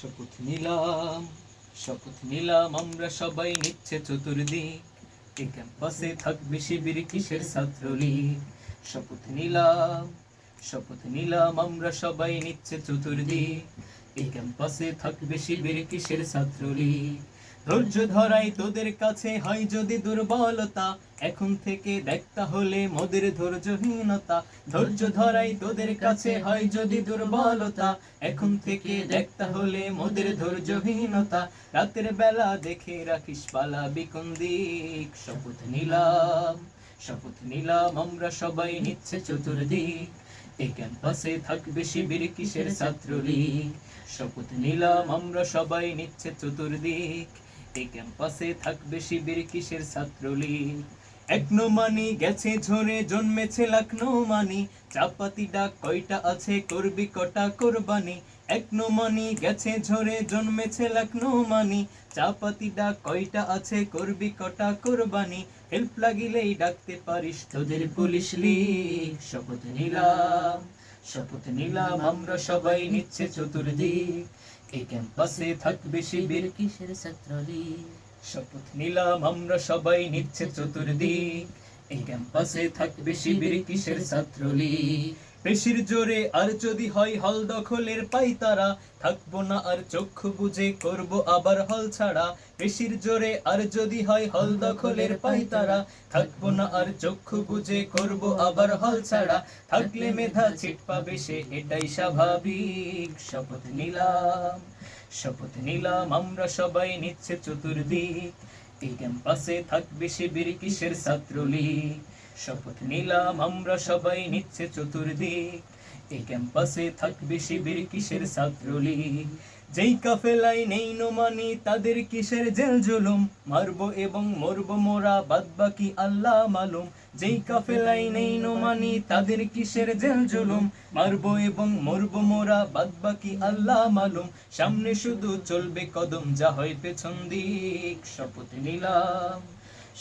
শপথ নিলাম শপথ নিলাম আমরা সবাই নিচ্ছে চতুর্দিক। এই ক্যাম্পাসে থাকবে শিবির কিসের ছাত্রলি শপথ নিলাম শপথ নিলাম আমরা সবাই নিচ্ছে চতুর্দিক। এই ক্যাম্পাসে থাকবে শিবির কিসের ছাত্রলীগ? ধৈর্য ধরাই তোদের কাছে হয় যদি দুর্বলতা। এখন থেকে দেখতা হলে মোদের ধৈর্যহীনতা। ধৈর্য ধরাই তোদের কাছে হয় যদি দুর্বলতা। এখন থেকে দেখতা হলে মোদের ধৈর্যহীনতা। রাতের বেলা দেখে রাখিস পালা বিকন দিক। শপথ নিলাম শপথ নিলাম, আমরা সবাই নিচ্ছে চতুর্দিক। এই ক্যাম্পাসে থাকবে শিবির কিসের ছাত্রলীগ? শপথ নিলাম, আমরা সবাই নিচ্ছে চতুর্দিক। এই ক্যাম্পাসে থাকবে শিবির কিসের ছাত্রলীগ? এক মানি গেছে ঝরে, জন্মেছে লাখনো মানি চাপাতি ডাক কয়টা আছে, করবি কটা কোরবানি? এক মানি গেছে ঝরে, জন্মেছে লাখনো মানি চাপাতি ডাক কয়টা আছে, করবি কটা কোরবানি? হেল্প লাগিলেই ডাকতে পারিস তোদের পুলিশ লীগ। শপথ নিলাম শপথ নিলাম, আমরা সবাই নিচ্ছে চতুর্দিক। এই ক্যাম্পাসে থাকবে শিবির। কিসের ছাত্রলীগ? শপথ নিলাম আমরা সবাই নিচ্ছে চতুর্দিক। এই ক্যাম্পাসে থাকবে শিবির কিসের পেশির জোরে আর যদি হয় হল দখলের পাই তারা থাকব না আর চক্ষু বুঝে করব আবার হল ছাড়া। পেশির জোরে আর যদি হয় হল দখলের পাই তারা থাকব না আর চক্ষু বুঝে করব আবার হল ছাড়া। থাকলে মেধা ছিট পাবে সে, এটাই স্বাভাবিক। শপথ নিলাম শপথ নিলাম, আমরা সবাই নিচ্ছে চতুর্দিক। এই ক্যাম্পাসে থাকবে শিবির কিসের ছাত্রলীগ? শপথ নিলাম আমরা সবাই নিচ্ছে চতুর্দিক। এই ক্যাম্পাসে থাকবে শিবির কিসের যেই নেই নোমানি তাদের কিসের জেল জুলুম? মারবো এবং মরবো মোরা বাদ বাকি আল্লাহ মালুম। যেই নেই নোমানি তাদের কিসের জেল জুলুম? মারবো এবং মরবো মোরা বাদ বাকি আল্লাহ মালুম। সামনে শুধু চলবে কদম, যা হয় পেছন দিক। শপথ নিলাম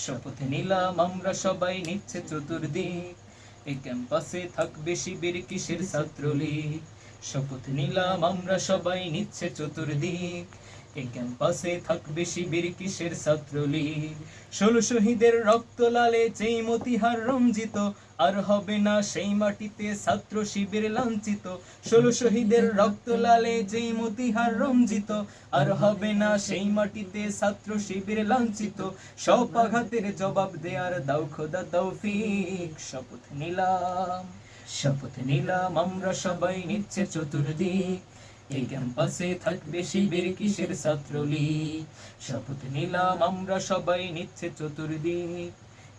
শপথ নিলাম, আমরা সবাই নিচ্ছে চতুর্দিক। এই ক্যাম্পাসে থাকবে শিবির কিসের ছাত্রলীগ? শপথ নিলাম আমরা সবাই নিচ্ছে চতুর্দিক। এই ক্যাম্পাসে থাকবে শিবির কিসের ছাত্রলীগ ষোলো শহীদের রক্ত লালে যেই মতিহার রঞ্জিত, আর হবে না সেই মাটিতে ছাত্র শিবির লাঞ্ছিত। ষোলো শহীদের রক্ত লালে যেই মতিহার রঞ্জিত, আর হবে না সেই মাটিতে ছাত্র শিবির লাঞ্ছিত। সব আঘাতের জবাব দেয়ার দাও খোদা তৌফিক। শপথ নিলাম শপথ নিলাম, আমরা সবাই নিচ্ছে চতুর্দিক। এই ক্যাম্পাসে থাকবে শিবের কিসের ছাত্রলীগ? শপথ নিলাম আমরা সবাই নিচ্ছে চতুর্দিক।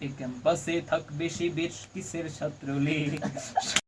এই ক্যাম্পাসে থাকবে শিবের কিসের ছাত্রলীগ?